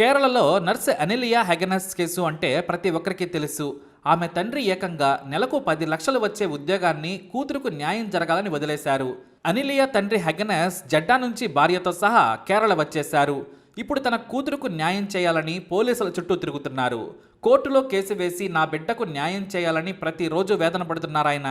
కేరళలో nurse అనిలియా హెగనస్ case అంటే ప్రతి ఒక్కరికి తెలుసు. ఆమె తండ్రి ఏకంగా నెలకు పది లక్షలు వచ్చే ఉద్యోగాన్ని కూతురుకు న్యాయం జరగాలని వదిలేశారు. అనిలియా తండ్రి హెగనస్ జడ్డా నుంచి భార్యతో సహా కేరళ వచ్చేశారు. ఇప్పుడు తన కూతురుకు న్యాయం చేయాలని పోలీసుల చుట్టూ తిరుగుతున్నారు. కోర్టులో కేసు వేసి నా బిడ్డకు న్యాయం చేయాలని ప్రతిరోజు వేదన పడుతున్నారాయన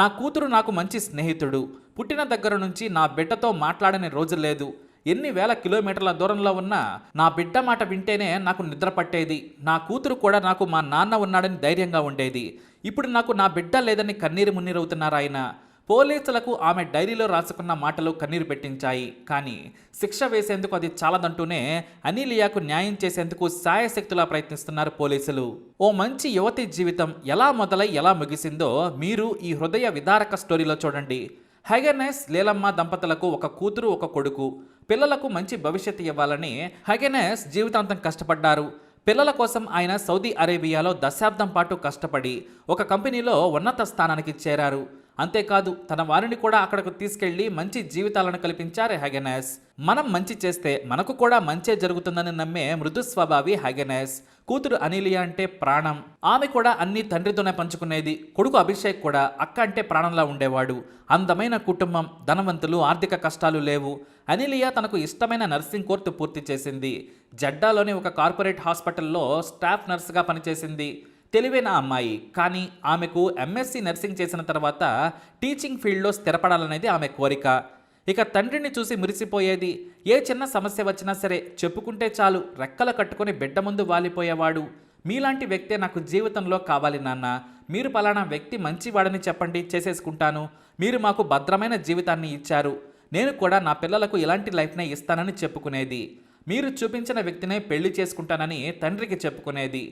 నా కూతురు నాకు మంచి స్నేహితుడు. పుట్టిన దగ్గర నుంచి నా బిడ్డతో మాట్లాడని రోజు లేదు. ఎన్ని వేల కిలోమీటర్ల దూరంలో ఉన్నా నా బిడ్డ మాట వింటేనే నాకు నిద్ర పట్టేది. నా కూతురు కూడా నాకు మా నాన్న ఉన్నాడని ధైర్యంగా ఉండేది. ఇప్పుడు నాకు నా బిడ్డ లేదని కన్నీరు మున్నీరవుతున్నారు ఆయన. పోలీసులకు ఆమె డైరీలో రాసుకున్న మాటలు కన్నీరు పెట్టించాయి. కానీ శిక్ష వేసేందుకు అది చాలదంటూనే అనిలియాకు న్యాయం చేసేందుకు సాయశక్తులా ప్రయత్నిస్తున్నారు పోలీసులు. ఓ మంచి యువతి జీవితం ఎలా మొదలై ఎలా ముగిసిందో మీరు ఈ హృదయ విదారక స్టోరీలో చూడండి. హైగర్నెస్ లీలమ్మ దంపతులకు ఒక కూతురు ఒక కొడుకు. పిల్లలకు మంచి భవిష్యత్తు ఇవ్వాలని హగెనెస్ జీవితాంతం కష్టపడ్డారు. పిల్లల కోసం ఆయన సౌదీ అరేబియాలో దశాబ్దం పాటు కష్టపడి ఒక కంపెనీలో ఉన్నత స్థానానికి చేరారు. అంతేకాదు తన వారిని కూడా అక్కడకు తీసుకెళ్ళి మంచి జీవితాలను కల్పించారు హ్యాగెనెస్. మనం మంచి చేస్తే మనకు కూడా మంచే జరుగుతుందని నమ్మే మృదు స్వభావి హ్యాగెనెస్. కూతురు అనిలియా అంటే ప్రాణం. ఆమె కూడా అన్ని తండ్రితోనే పంచుకునేది. కొడుకు అభిషేక్ కూడా అక్క అంటే ప్రాణంలా ఉండేవాడు. అందమైన కుటుంబం ధనవంతులు ఆర్థిక కష్టాలు లేవు. అనిలియా తనకు ఇష్టమైన నర్సింగ్ కోర్సు పూర్తి చేసింది. జడ్డాలోని ఒక కార్పొరేట్ హాస్పిటల్లో స్టాఫ్ నర్సుగా పనిచేసింది. తెలివైన అమ్మాయి. కానీ ఆమెకు ఎంఎస్సి నర్సింగ్ చేసిన తర్వాత టీచింగ్ ఫీల్డ్లో స్థిరపడాలనేది ఆమె కోరిక. ఇక తండ్రిని చూసి మురిసిపోయేది. ఏ చిన్న సమస్య వచ్చినా సరే చెప్పుకుంటే చాలు రెక్కలు కట్టుకొని బిడ్డ ముందు వాలిపోయేవాడు. మీలాంటి వ్యక్తే నాకు జీవితంలో కావాలి నాన్న. మీరు పలానా వ్యక్తి మంచివాడని చెప్పండి చేసేసుకుంటాను. మీరు మాకు భద్రమైన జీవితాన్ని ఇచ్చారు. నేను కూడా నా పిల్లలకు ఇలాంటి లైఫ్నే ఇస్తానని చెప్పుకునేది. మీరు చూపించిన వ్యక్తినే పెళ్ళి చేసుకుంటానని తండ్రికి చెప్పుకునేది.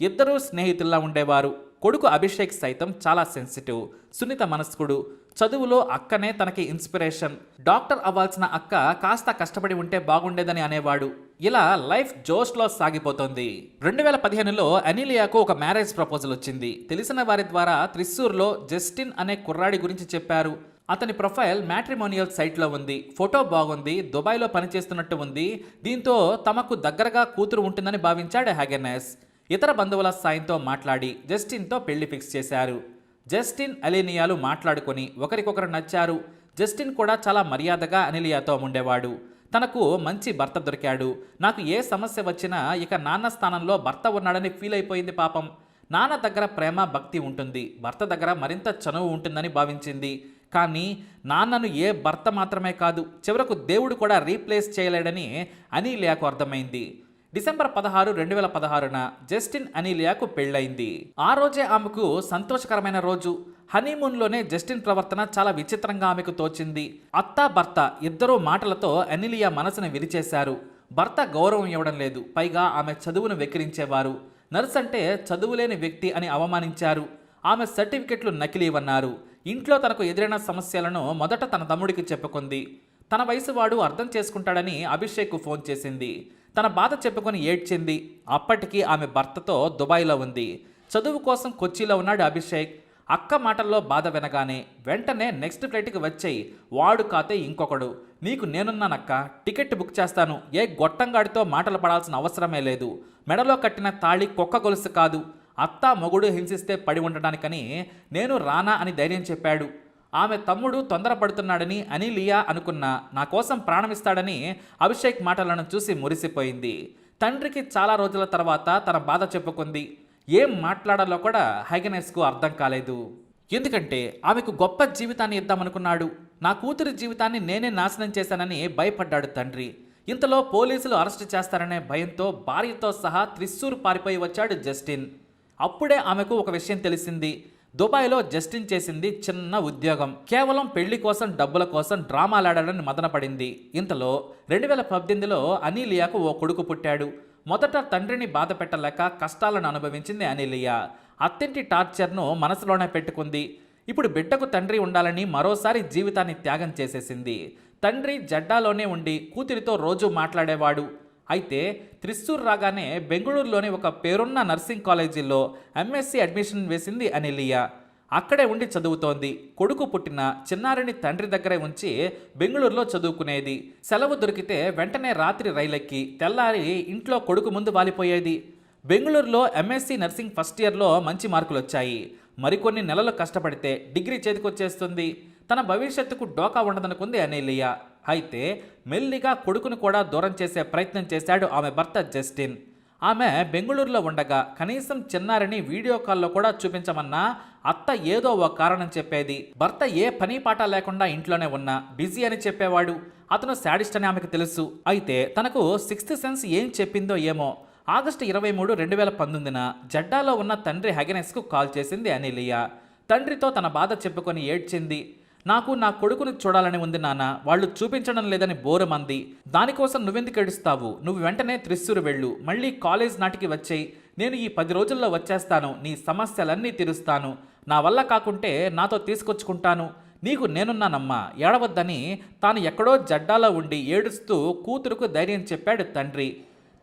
ఇద్దరూ స్నేహితుల్లా ఉండేవారు. కొడుకు అభిషేక్ సైతం చాలా సెన్సిటివ్. సున్నిత మనస్కుడు. చదువులో అక్కనే తనకి ఇన్స్పిరేషన్. డాక్టర్ అవ్వాల్సిన అక్క కాస్త కష్టపడి ఉంటే బాగుండేదని అనేవాడు. ఇలా లైఫ్ జోష్లో సాగిపోతోంది. రెండు వేల పదిహేనులో అనిలియాకు ఒక మ్యారేజ్ ప్రపోజల్ వచ్చింది. తెలిసిన వారి ద్వారా త్రిశూర్లో జస్టిన్ అనే కుర్రాడి గురించి చెప్పారు. అతని ప్రొఫైల్ మ్యాట్రిమోనియల్ సైట్లో ఉంది. ఫోటో బాగుంది. దుబాయ్లో పనిచేస్తున్నట్టు ఉంది. దీంతో తమకు దగ్గరగా కూతురు ఉంటుందని భావించాడు హ్యాగెనెస్ ఇతర బంధువుల సాయంతో మాట్లాడి జస్టిన్తో పెళ్ళి ఫిక్స్ చేశారు. జస్టిన్ అలీనియాలు మాట్లాడుకొని ఒకరికొకరు నచ్చారు. జస్టిన్ కూడా చాలా మర్యాదగా అనిలియాతో ఉండేవాడు. తనకు మంచి భర్త దొరికాడు. నాకు ఏ సమస్య వచ్చినా ఇక నాన్న స్థానంలో భర్త ఉన్నాడని ఫీల్ అయిపోయింది పాపం. నాన్న దగ్గర ప్రేమ భక్తి ఉంటుంది. భర్త దగ్గర మరింత చనువు ఉంటుందని భావించింది. కానీ నాన్నను ఏ భర్త మాత్రమే కాదు చివరకు దేవుడు కూడా రీప్లేస్ చేయలేడని అనిలియాకు అర్థమైంది. డిసెంబర్ పదహారు రెండు వేల పదహారున జస్టిన్ అనిలియాకు పెళ్ళైంది ఆ రోజే ఆమెకు సంతోషకరమైన రోజు. హనీమూన్లోనే జస్టిన్ ప్రవర్తన చాలా విచిత్రంగా ఆమెకు తోచింది. అత్త భర్త ఇద్దరూ మాటలతో అనిలియా మనసును విరిచేశారు. భర్త గౌరవం ఇవ్వడం లేదు. పైగా ఆమె చదువును వెక్కిరించేవారు. నర్స్ అంటే చదువులేని వ్యక్తి అని అవమానించారు. ఆమె సర్టిఫికెట్లు నకిలీవన్నారు. ఇంట్లో తనకు ఎదురైన సమస్యలను మొదట తన తమ్ముడికి చెప్పుకుంది. తన వయసు వాడు అర్థం చేసుకుంటాడని అభిషేక్ ఫోన్ చేసింది. తన బాధ చెప్పుకొని ఏడ్చింది. అప్పటికి ఆమె భర్తతో దుబాయ్లో ఉంది. చదువు కోసం కొచ్చిలో ఉన్నాడు అభిషేక్. అక్క మాటల్లో బాధ వినగానే వెంటనే నెక్స్ట్ ఫ్లైట్కి వచ్చేయి. వాడు కాతే ఇంకొకడు. నీకు నేనున్నానక్క. టికెట్ బుక్ చేస్తాను. ఏ గొట్టంగాడితో మాటలు పడాల్సిన అవసరమే లేదు. మెడలో కట్టిన తాళి కుక్క గొలుసు కాదు. అత్త మొగుడు హింసిస్తే పడి ఉండడానికని నేను రానా అని ధైర్యం చెప్పాడు. ఆమె తమ్ముడు తొందరపడుతున్నాడని అనిలియా అనుకున్న నా కోసం ప్రాణమిస్తాడని అభిషేక్ మాటలను చూసి మురిసిపోయింది. తండ్రికి చాలా రోజుల తర్వాత తన బాధ చెప్పుకుంది. ఏం మాట్లాడాలో కూడా హైగనెస్కు అర్థం కాలేదు. ఎందుకంటే ఆమెకు గొప్ప జీవితాన్ని ఇద్దామనుకున్నాడు. నా కూతురి జీవితాన్ని నేనే నాశనం చేశానని భయపడ్డాడు తండ్రి. ఇంతలో పోలీసులు అరెస్ట్ చేస్తారనే భయంతో భార్యతో సహా త్రిశూర్ పారిపోయి వచ్చాడు జస్టిన్. అప్పుడే ఆమెకు ఒక విషయం తెలిసింది. దుబాయ్లో జస్టిన్ చేసింది చిన్న ఉద్యోగం. కేవలం పెళ్ళి కోసం డబ్బుల కోసం డ్రామాలాడాడని మదనపడింది. ఇంతలో రెండు వేల పద్దెనిమిదిలో అనిలియాకు ఓ కొడుకు పుట్టాడు. మొదట తండ్రిని బాధ పెట్టలేక కష్టాలను అనుభవించింది అనిలియా. అత్తింటి టార్చర్ను మనసులోనే పెట్టుకుంది. ఇప్పుడు బిడ్డకు తండ్రి ఉండాలని మరోసారి జీవితాన్ని త్యాగం చేసేసింది. తండ్రి జడ్డాలోనే ఉండి కూతురితో రోజు మాట్లాడేవాడు. అయితే త్రిశూర్ రాగానే బెంగళూరులోని ఒక పేరున్న నర్సింగ్ కాలేజీలో ఎంఎస్సి అడ్మిషన్ వేసింది అనిలియా. అక్కడే ఉండి చదువుతోంది. కొడుకు పుట్టిన చిన్నారిని తండ్రి దగ్గరే ఉంచి బెంగళూరులో చదువుకునేది. సెలవు దొరికితే వెంటనే రాత్రి రైలెక్కి తెల్లారి ఇంట్లో కొడుకు ముందు వాలిపోయేది. బెంగళూరులో ఎంఎస్సి నర్సింగ్ ఫస్ట్ ఇయర్లో మంచి మార్కులు వచ్చాయి మరికొన్ని నెలలు కష్టపడితే డిగ్రీ చేతికొచ్చేస్తుంది. తన భవిష్యత్తుకు డోకా ఉండదనుకుంది అనేలియా. అయితే మెల్లిగా కొడుకును కూడా దూరం చేసే ప్రయత్నం చేశాడు ఆమె భర్త జస్టిన్. ఆమె బెంగళూరులో ఉండగా కనీసం చిన్నారిని వీడియో కాల్లో కూడా చూపించమన్నా అత్త ఏదో ఒక కారణం చెప్పేది. భర్త ఏ పని పాట లేకుండా ఇంట్లోనే ఉన్నా బిజీ అని చెప్పేవాడు. అతను శాడిస్ట్ అని ఆమెకు తెలుసు. అయితే తనకు సిక్స్త్ సెన్స్ ఏం చెప్పిందో ఏమో. ఆగస్టు ఇరవై మూడు రెండు వేల పంతొమ్మిదిన జడ్డాలో ఉన్న తండ్రి హెగనెస్కు కాల్ చేసింది అనిలియా. తండ్రితో తన బాధ చెప్పుకొని ఏడ్చింది. నాకు నా కొడుకును చూడాలని ఉంది నాన్న. వాళ్ళు చూపించడం లేదని బోరమంది. దానికోసం నువ్వెందుకు ఏడుస్తావు? నువ్వు వెంటనే త్రిస్సూరు వెళ్ళు. మళ్ళీ కాలేజ్ నాటికి వచ్చేయి. నేను ఈ పది రోజుల్లో వచ్చేస్తాను. నీ సమస్యలన్నీ తీరుస్తాను. నా వల్ల కాకుంటే నాతో తీసుకొచ్చుకుంటాను. నీకు నేనున్నానమ్మా. ఏడవద్దని తాను ఎక్కడో జడ్డాలో ఉండి ఏడుస్తూ కూతురుకు ధైర్యం చెప్పాడు తండ్రి.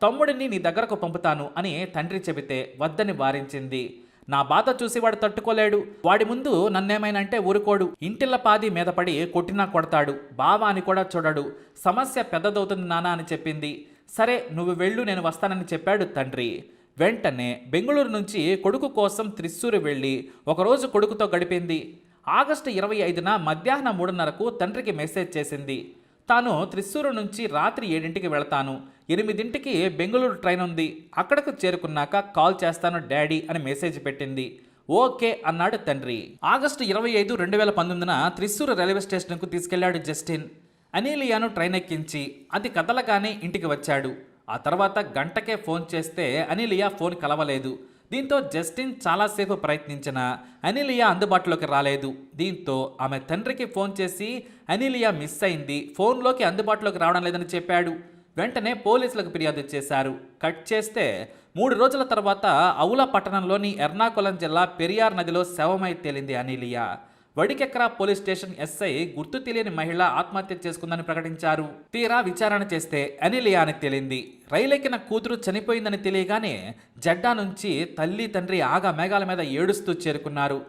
తమ్ముడిని నీ దగ్గరకు పంపుతాను అని తండ్రి చెబితే వద్దని వారించింది. నా బాధ చూసి వాడు తట్టుకోలేడు. వాడి ముందు నన్నేమైనంటే ఊరుకోడు. ఇంటిల్ల పాది మీద పడి కొట్టినా కొడతాడు. బావా అని కూడా చూడడు. సమస్య పెద్దదవుతుంది నానా అని చెప్పింది. సరే నువ్వు వెళ్ళు నేను వస్తానని చెప్పాడు తండ్రి. వెంటనే బెంగళూరు నుంచి కొడుకు కోసం త్రిస్సూరు వెళ్ళి ఒకరోజు కొడుకుతో గడిపింది. ఆగస్టు ఇరవై ఐదున మధ్యాహ్నం మూడున్నరకు తండ్రికి మెసేజ్ చేసింది. తాను త్రిశూరు నుంచి రాత్రి ఏడింటికి వెళతాను. ఎనిమిదింటికి బెంగళూరు ట్రైన్ ఉంది. అక్కడకు చేరుకున్నాక కాల్ చేస్తాను డాడీ అని మెసేజ్ పెట్టింది. ఓకే అన్నాడు తండ్రి. ఆగస్టు ఇరవై ఐదు రెండు వేల పంతొమ్మిదిన త్రిశూరు రైల్వే స్టేషన్కు తీసుకెళ్ళాడు జస్టిన్. అనీలియాను ట్రైన్ ఎక్కించి అది కదలగానే ఇంటికి వచ్చాడు. ఆ తర్వాత గంటకే ఫోన్ చేస్తే అనిలియా ఫోన్ కలవలేదు. దీంతో జస్టిన్ చాలాసేపు ప్రయత్నించినా అనిలియా అందుబాటులోకి రాలేదు. దీంతో ఆమె తండ్రికి ఫోన్ చేసి అనిలియా మిస్ అయింది. ఫోన్లోకి అందుబాటులోకి రావడం లేదని చెప్పాడు. వెంటనే పోలీసులకు ఫిర్యాదు చేశారు. కట్ చేస్తే మూడు రోజుల తర్వాత అవుల పట్టణంలోని ఎర్నాకుళం జిల్లా పెరియార్ నదిలో శవమై తేలింది అనిలియా. వడికెక్రా పోలీస్ స్టేషన్ ఎస్ఐ గుర్తు తెలియని మహిళ ఆత్మహత్య చేసుకుందని ప్రకటించారు. తీరా విచారణ చేస్తే అనిలియా అని తేలింది. రైలెక్కిన కూతురు చనిపోయిందని తెలియగానే జడ్డా నుంచి తల్లి తండ్రి ఆగా మేఘాల మీద ఏడుస్తూ చేరుకున్నారు.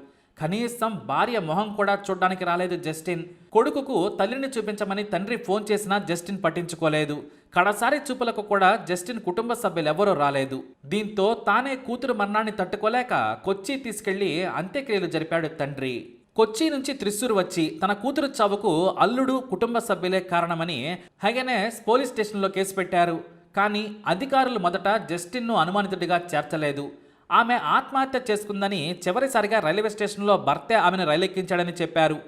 కనీసం భార్య మొహం కూడా చూడడానికి రాలేదు జస్టిన్. కొడుకుకు తల్లిని చూపించమని తండ్రి ఫోన్ చేసినా జస్టిన్ పట్టించుకోలేదు. కడసారి చూపులకు కూడా జస్టిన్ కుటుంబ సభ్యులెవరూ రాలేదు. దీంతో తానే కూతురు మరణాన్ని తట్టుకోలేక కొచ్చి తీసుకెళ్ళి అంత్యక్రియలు జరిపాడు తండ్రి. కొచ్చి నుంచి త్రిశూర్ వచ్చి తన కూతురు చావుకు అల్లుడు కుటుంబ సభ్యులే కారణమని హెగెనెస్ పోలీస్ స్టేషన్లో కేసు పెట్టారు. కానీ అధికారులు మొదట జస్టిన్ను అనుమానితుడిగా చేర్చలేదు. ఆమె ఆత్మహత్య చేసుకుందని చివరిసారిగా రైల్వే స్టేషన్లో భర్తే ఆమెను రైలెక్కించాడని చెప్పారు.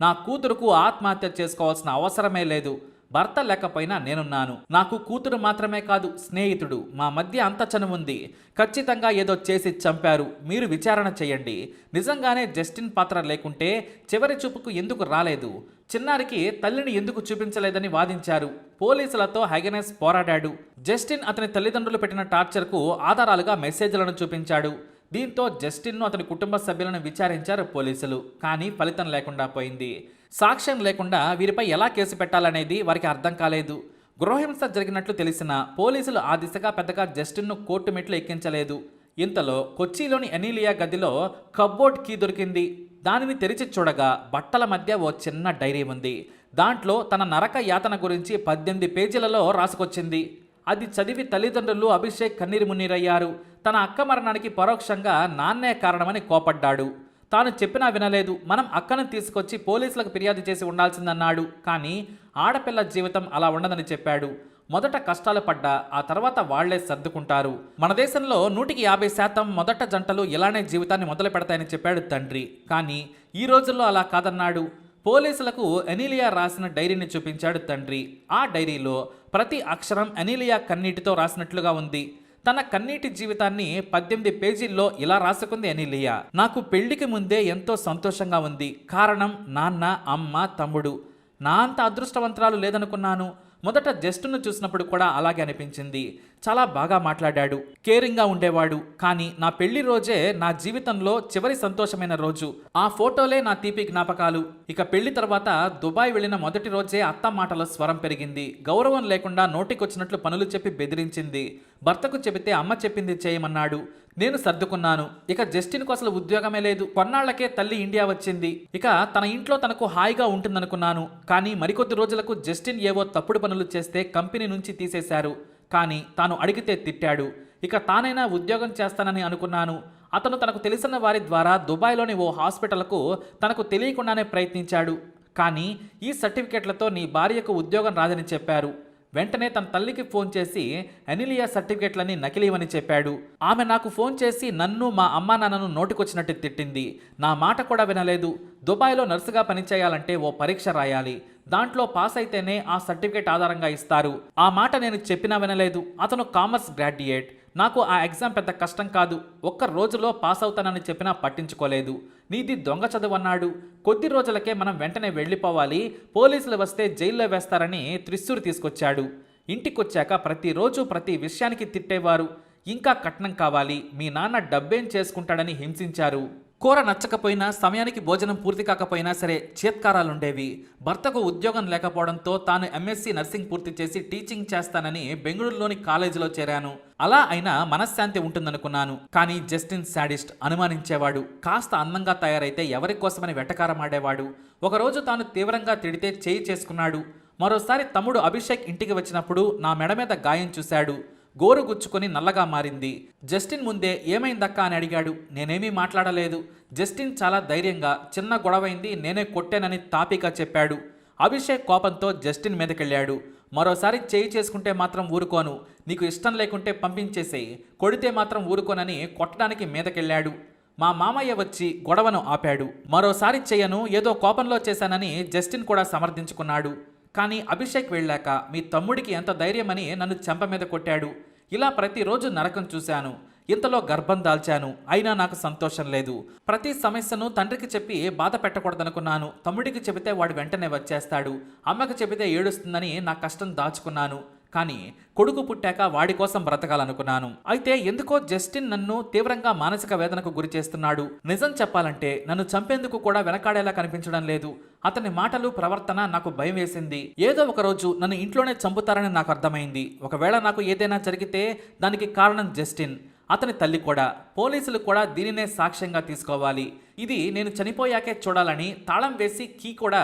నా కూతురుకు ఆత్మహత్య చేసుకోవాల్సిన అవసరమే లేదు. భర్త లేకపోయినా నేనున్నాను. నాకు కూతురు మాత్రమే కాదు స్నేహితుడు. మా మధ్య అంత చనువుంది ఖచ్చితంగా ఏదో చేసి చంపారు. మీరు విచారణ చేయండి. నిజంగానే జస్టిన్ పాత్ర లేకుంటే చివరి చూపుకు ఎందుకు రాలేదు? చిన్నారికి తల్లిని ఎందుకు చూపించలేదని వాదించారు? పోలీసులతో హైగనెస్ పోరాడాడు. జస్టిన్ అతని తల్లిదండ్రులు పెట్టిన టార్చర్కు ఆధారాలుగా మెసేజ్లను చూపించాడు. దీంతో జస్టిన్ను అతని కుటుంబ సభ్యులను విచారించారు పోలీసులు. కానీ ఫలితం లేకుండా పోయింది. సాక్ష్యం లేకుండా వీరిపై ఎలా కేసు పెట్టాలనేది వారికి అర్థం కాలేదు. గృహహింస జరిగినట్లు తెలిసిన పోలీసులు ఆ దిశగా పెద్దగా జస్టిన్ను కోర్టు మెట్లు ఎక్కించలేదు. ఇంతలో కొచ్చిలోని ఎనీలియా గదిలో కబ్బోర్డ్ కీ దొరికింది. దానిని తెరిచి చూడగా బట్టల మధ్య ఓ చిన్న డైరీ ఉంది. దాంట్లో తన నరక యాతన గురించి పద్దెనిమిది పేజీలలో రాసుకొచ్చింది. అది చదివి తల్లిదండ్రులు అభిషేక్ కన్నీరు మున్నీరయ్యారు. తన అక్క మరణానికి పరోక్షంగా నాన్నే కారణమని కోపడ్డాడు. తాను చెప్పినా వినలేదు. మనం అక్కను తీసుకొచ్చి పోలీసులకు ఫిర్యాదు చేసి ఉండాల్సిందన్నాడు. కానీ ఆడపిల్ల జీవితం అలా ఉండదని చెప్పాడు. మొదట కష్టాలు పడ్డా ఆ తర్వాత వాళ్ళే సర్దుకుంటారు. మన దేశంలో నూటికి యాభై శాతం మొదట జంటలు ఇలానే జీవితాన్ని మొదలు పెడతాయని చెప్పాడు తండ్రి. కానీ ఈ రోజుల్లో అలా కాదన్నాడు. పోలీసులకు ఎనీలియా రాసిన డైరీని చూపించాడు తండ్రి. ఆ డైరీలో ప్రతి అక్షరం ఎనీలియా కన్నీటితో రాసినట్లుగా ఉంది. తన కన్నీటి జీవితాన్ని పద్దెనిమిది పేజీల్లో ఇలా రాసుకుంది అనిలియా నాకు పెళ్ళికి ముందే ఎంతో సంతోషంగా ఉంది. కారణం నాన్న అమ్మ తమ్ముడు. నా అంత అదృష్టవంతరాలు లేదనుకున్నాను. మొదట జస్టును చూసినప్పుడు కూడా అలాగే అనిపించింది. చాలా బాగా మాట్లాడాడు. కేరింగ్గా ఉండేవాడు. కానీ నా పెళ్ళి రోజే నా జీవితంలో చివరి సంతోషమైన రోజు. ఆ ఫోటోలే నా తీపి జ్ఞాపకాలు. ఇక పెళ్ళి తర్వాత దుబాయ్ వెళ్ళిన మొదటి రోజే అత్త మాటల స్వరం పెరిగింది. గౌరవం లేకుండా నోటికొచ్చినట్లు పనులు చెప్పి బెదిరించింది. భర్తకు చెబితే అమ్మ చెప్పింది చేయమన్నాడు. నేను సర్దుకున్నాను. ఇక జస్టిన్కు అసలు ఉద్యోగమే లేదు. కొన్నాళ్ళకే తల్లి ఇండియా వచ్చింది. ఇక తన ఇంట్లో తనకు హాయిగా ఉంటుందనుకున్నాను. కానీ మరికొద్ది రోజులకు జస్టిన్ ఏవో తప్పుడు పనులు చేస్తే కంపెనీ నుంచి తీసేశారు. కానీ తాను అడిగితే తిట్టాడు. ఇక తానైనా ఉద్యోగం చేస్తానని అనుకున్నాను. అతను తనకు తెలిసిన వారి ద్వారా దుబాయ్లోని ఓ హాస్పిటల్కు తనకు తెలియకుండానే ప్రయత్నించాడు. కానీ ఈ సర్టిఫికెట్లతో నీ భార్యకు ఉద్యోగం రాదని చెప్పారు. వెంటనే తన తల్లికి ఫోన్ చేసి అనిలియా సర్టిఫికెట్లని నకిలీవని చెప్పాడు. ఆమె నాకు ఫోన్ చేసి నన్ను మా అమ్మా నాన్నను నోటికొచ్చినట్టు తిట్టింది. నా మాట కూడా వినలేదు. దుబాయ్లో నర్సుగా పనిచేయాలంటే ఓ పరీక్ష రాయాలి. దాంట్లో పాస్ అయితేనే ఆ సర్టిఫికేట్ ఆధారంగా ఇస్తారు. ఆ మాట నేను చెప్పినా వినలేదు. అతను కామర్స్ గ్రాడ్యుయేట్. నాకు ఆ ఎగ్జామ్ పెద్ద కష్టం కాదు. ఒక్క రోజులో పాస్ అవుతానని చెప్పినా పట్టించుకోలేదు. నీది దొంగ చదువు అన్నాడు కొద్ది రోజులకే మనం వెంటనే వెళ్ళిపోవాలి. పోలీసులు వస్తే జైల్లో వేస్తారని త్రిస్సూరు తీసుకొచ్చాడు. ఇంటికొచ్చాక ప్రతిరోజు ప్రతి విషయానికి తిట్టేవారు. ఇంకా కట్నం కావాలి. మీ నాన్న డబ్బేం చేసుకుంటాడని హింసించారు. కూర నచ్చకపోయినా సమయానికి భోజనం పూర్తి కాకపోయినా సరే చేత్కారాలుండేవి. భర్తకు ఉద్యోగం లేకపోవడంతో తాను ఎంఎస్సీ నర్సింగ్ పూర్తి చేసి టీచింగ్ చేస్తానని బెంగళూరులోని కాలేజీలో చేరాను. అలా అయినా మనశ్శాంతి ఉంటుందనుకున్నాను. కానీ జస్టిన్ శాడిస్ట్ అనుమానించేవాడు. కాస్త అందంగా తయారైతే ఎవరి కోసమని వెటకారమాడేవాడు. ఒకరోజు తాను తీవ్రంగా తిడితే చేయి చేసుకున్నాడు. మరోసారి తమ్ముడు అభిషేక్ ఇంటికి వచ్చినప్పుడు నా మెడ మీద గాయం చూశాడు. గోరుగుచ్చుకొని నల్లగా మారింది. జస్టిన్ ముందే ఏమైందక్కా అని అడిగాడు. నేనేమీ మాట్లాడలేదు. జస్టిన్ చాలా ధైర్యంగా చిన్న గొడవైంది నేనే కొట్టానని తాపిగా చెప్పాడు. అభిషేక్ కోపంతో జస్టిన్ మీదకెళ్ళాడు. మరోసారి చేయి చేసుకుంటే మాత్రం ఊరుకోను. నీకు ఇష్టం లేకుంటే పంపించేసేయి. కొడితే మాత్రం ఊరుకోనని కొట్టడానికి మీదకెళ్ళాడు. మా మామయ్య వచ్చి గొడవను ఆపాడు. మరోసారి చేయను ఏదో కోపంలో చేశానని జస్టిన్ కూడా సమర్థించుకున్నాడు. కానీ అభిషేక్ వెళ్ళాక మీ తమ్ముడికి ఎంత ధైర్యమని నన్ను చెంప మీద కొట్టాడు. ఇలా ప్రతిరోజు నరకం చూశాను. ఇంతలో గర్భం దాల్చాను. అయినా నాకు సంతోషం లేదు. ప్రతి సమస్యను తండ్రికి చెప్పి బాధ పెట్టకూడదనుకున్నాను. తమ్ముడికి చెబితే వాడు వెంటనే వచ్చేస్తాడు. అమ్మకి చెబితే ఏడుస్తుందని నా కష్టం దాచుకున్నాను. కానీ కొడుకు పుట్టాక వాడి కోసం బ్రతకాలనుకున్నాను. అయితే ఎందుకో జస్టిన్ నన్ను తీవ్రంగా మానసిక వేదనకు గురి చేస్తున్నాడు. నిజం చెప్పాలంటే నన్ను చంపేందుకు కూడా వెనకాడేలా కనిపించడం లేదు. అతని మాటలు ప్రవర్తన నాకు భయం వేసింది. ఏదో ఒక రోజు నన్ను ఇంట్లోనే చంపుతారని నాకు అర్థమైంది. ఒకవేళ నాకు ఏదైనా జరిగితే దానికి కారణం జస్టిన్. అతని తల్లి కూడా పోలీసులు కూడా దీనినే సాక్ష్యంగా తీసుకోవాలి. ఇది నేను చనిపోయాకే చూడాలని తాళం వేసి కీ కూడా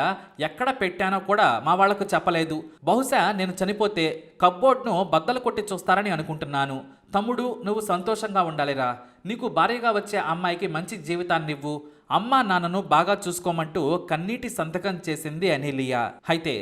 ఎక్కడ పెట్టానో కూడా మా వాళ్ళకు చెప్పలేదు. బహుశా నేను చనిపోతే కబ్బోర్డ్ను బద్దలు కొట్టి చూస్తారని అనుకుంటున్నాను. తమ్ముడు నువ్వు సంతోషంగా ఉండాలిరా. నీకు భార్యగా వచ్చే అమ్మాయికి మంచి జీవితాన్నివ్వు అమ్మా నాన్నను బాగా చూసుకోమంటూ కన్నీటి సంతకం చేసింది అనిలియా. అయితే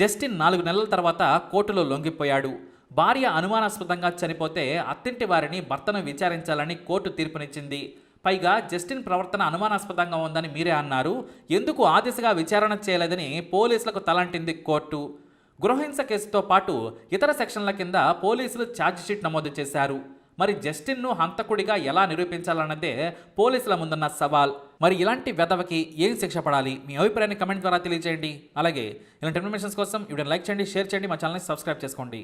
జస్టిన్ నాలుగు నెలల తర్వాత కోర్టులో లొంగిపోయాడు. భార్య అనుమానాస్పదంగా చనిపోతే అత్తింటి వారిని భర్తను విచారించాలని కోర్టు తీర్పునిచ్చింది. పైగా జస్టిన్ ప్రవర్తన అనుమానాస్పదంగా ఉందని మీరే అన్నారు. ఎందుకు ఆ దిశగా విచారణ చేయలేదని పోలీసులకు తలంటింది కోర్టు. గృహహింస కేసుతో పాటు ఇతర సెక్షన్ల కింద పోలీసులు ఛార్జిషీట్ నమోదు చేశారు. మరి జస్టిన్ను హంతకుడిగా ఎలా నిరూపించాలన్నదే పోలీసుల ముందున్న సవాల్. మరి ఇలాంటి వెధవకి ఏం శిక్ష పడాలి? మీ అభిప్రాయాన్ని కమెంట్ ద్వారా తెలియజేయండి అలాగే ఇలాంటి ఇన్ఫర్మేషన్స్ కోసం ఇవి లైక్ చేయండి షేర్ చేయండి మా ఛానల్ని సబ్స్క్రైబ్ చేసుకోండి.